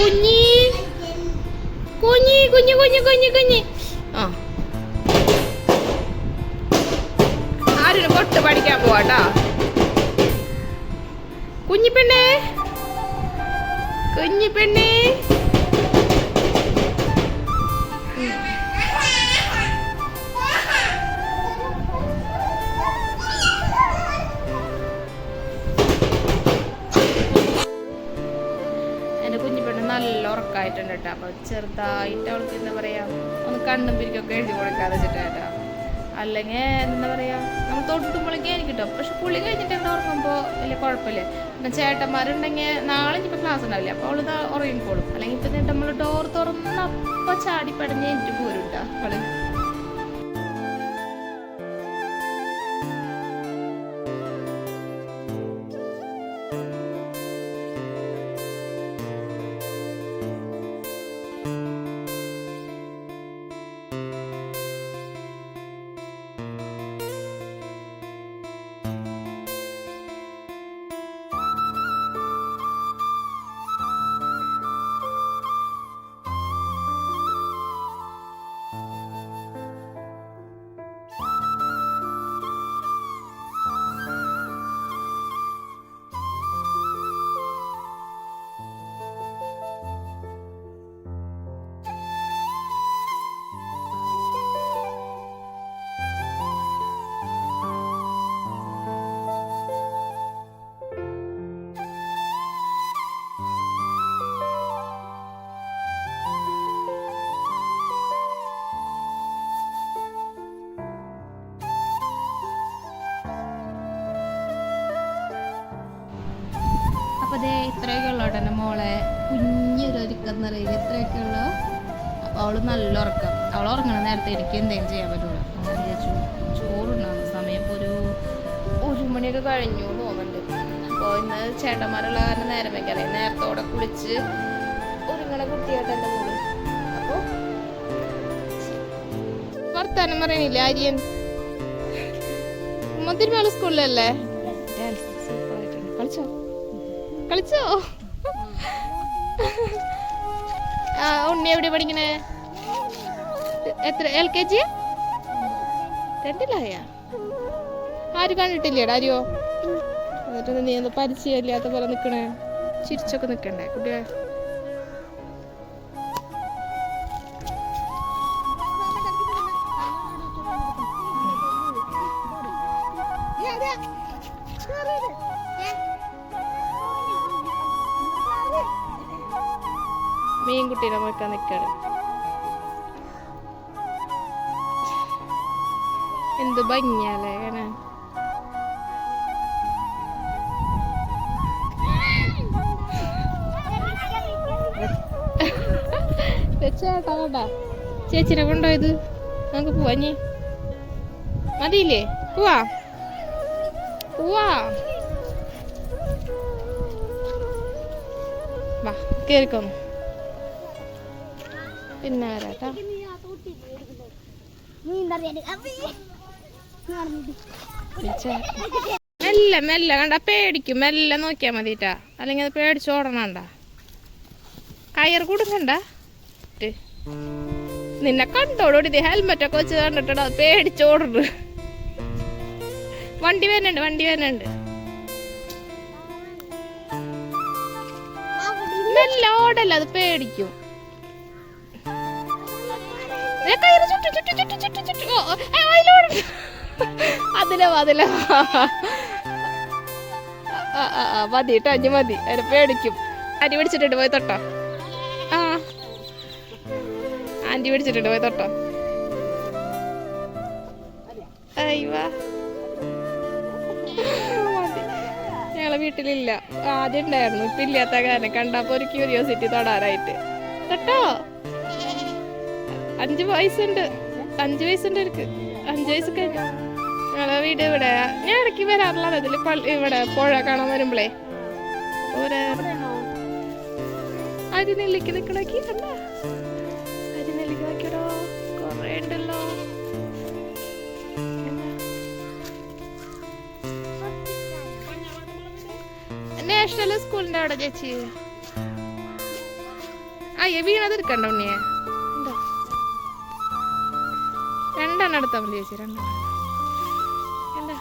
കുഞ്ഞി. കുഞ്ഞി കുഞ്ഞി കുഞ്ഞി കുഞ്ഞി കുഞ്ഞി. ആ. ആരും പൊട്ട് പഠിക്കാൻ പോവാട്ടാ കുഞ്ഞിപ്പെണ്ണേ. കുഞ്ഞിപ്പെണ്ണേ. ഉറക്കമായിട്ടുണ്ട് കേട്ടോ. അപ്പോൾ ചെറുതായിട്ട് അവൾക്ക് എന്താ പറയുക ഒന്ന് കണ്ണും പിരിക്കൊക്കെ എഴുതി കൊടുക്കാതെ വെച്ചിട്ട് അല്ലെങ്കിൽ എന്താ പറയുക നമ്മൾ തൊട്ടുമ്പോഴേക്കും എനിക്ക് കിട്ടും. പക്ഷെ പുള്ളി കഴിഞ്ഞിട്ട് ഇവിടെ ഉറങ്ങുമ്പോൾ വലിയ കുഴപ്പമില്ല. പിന്നെ ചേട്ടന്മാരുണ്ടെങ്കിൽ നാളെ ഇനിയിപ്പോൾ ക്ലാസ് ഉണ്ടാവില്ല? അപ്പോൾ അവൾ ഇതാ ഉറങ്ങിക്കോളും. അല്ലെങ്കിൽ ഇപ്പം നമ്മൾ ഡോർ തുറന്നപ്പോൾ ചാടി പടഞ്ഞ് എനിക്ക് പോരും അതേ ഇത്രയൊക്കെ ഉള്ളൂ കേട്ടോ എന്റെ മോളെ കുഞ്ഞൊരു ഒരുക്കം നിറയില്ല ഇത്രയൊക്കെ ഉള്ളു അപ്പോൾ അവൾ നല്ല ഉറക്കം അവൾ ഉറങ്ങണ നേരത്തെ എനിക്ക് എന്തെങ്കിലും ചെയ്യാൻ പറ്റുള്ളൂ ഞാൻ വിചാരിച്ചു ചോറുണ്ടാകുന്ന സമയം ഒരു ഒരു മണിയൊക്കെ കഴിഞ്ഞു തോന്നുന്നുണ്ട് അപ്പോൾ ഇന്ന് ചേട്ടന്മാരുള്ള കാരണം നേരം വയ്ക്കാറേ നേരത്തോടെ കുളിച്ച് ഒരുങ്ങണ കുട്ടിയായിട്ട് എന്റെ മോൾ അപ്പോൾ വർത്താനം പറയണില്ല ആര്യൻ തിരുമാല സ്കൂളിലല്ലേ കളിച്ചോ കളിച്ചോ? ഉണ്ണി എവിടെ പഠിക്കണേ? എത്ര എൽ കെ ജി? രണ്ടിലായ? ആരും കണ്ടിട്ടില്ലേടാ ആര്യോ? എന്നിട്ട് നീ എന്താ പരിചയമില്ലാത്ത പോലെ നിക്കണേ. ചിരിച്ചൊക്കെ നിക്കണ്ടേ കുട്ടിയെ മീൻകുട്ടീനെ നോക്കാൻ നിൽക്കാണ് എന്ത് ഭംഗിയാലേ കാണാൻ. ചേട്ടാ കേട്ടാ ചേച്ചിനെ കൊണ്ടുപോയത്. നമുക്ക് പോവാ നീ മതിയില്ലേ? പോവാ. പോവാ. വാ കേറിക്കോന്നു പിന്നെ വരാട്ടോ മെല്ലെ മെല്ലെ കണ്ട പേടിക്കും. മെല്ലെ നോക്കിയാ മതിട്ടാ. അല്ലെങ്കിൽ അത് പേടിച്ചോടണണ്ട കയർ കൊടുക്കണ്ട നിന്നെ കണ്ടോടി ഹെൽമെറ്റ് ഒക്കെ വെച്ച് കണ്ടിട്ടാ പേടിച്ച് ഓടുന്നു വണ്ടി വരുന്നുണ്ട് വണ്ടി വരുന്നുണ്ട്. മെല്ലെ ഓടല്ല അത് പേടിക്കും. ഏ, ചുട്ടു ചുട്ടു ചുട്ടു ചുട്ടു ഏ, അതിലോട്. അതിലെ ആ, മതി കേട്ടോ അഞ്ഞു മതി അതിനെ പേടിക്കും അരി പിടിച്ചിട്ടുണ്ട് പോയി തൊട്ടോ ആ ആന്റി പിടിച്ചിട്ടുണ്ട് പോയി തൊട്ടോ അയ്യവാ മതി ഞങ്ങളെ വീട്ടിലില്ല ആദ്യം ഉണ്ടായിരുന്നു ഇപ്പൊ ഇല്ലാത്ത കാരണം കണ്ടപ്പോ ഒരു ക്യൂരിയോസിറ്റി തൊടാനായിട്ട് തൊട്ടോ അഞ്ച് വയസ്സുണ്ട്. അഞ്ച് വയസ്സുണ്ട് എനിക്ക് അഞ്ച് വയസ്സ് കഴിഞ്ഞു. ഞങ്ങളെ വീട് ഇവിടെ. ഞാൻ ഇടയ്ക്ക് വരാറുള്ളത് ഇതിൽ പള്ളി ഇവിടെ പുഴ കാണാൻ വരുമ്പളേ. ഒരു അരിനെല്ലിക്ക് നിക്കണക്കി? കണ്ട അരിനെല്ലിക്ക് നോക്കിയടോ. കൊറേ ഉണ്ടല്ലോ. നാഷണൽ സ്കൂളിന്റെ അവിടെ ചേച്ചി. അയ്യ വീണത് എടുക്കണ്ട ഉണ്ണിയെ. രണ്ടെണ്ണം ചേച്ചി എന്താ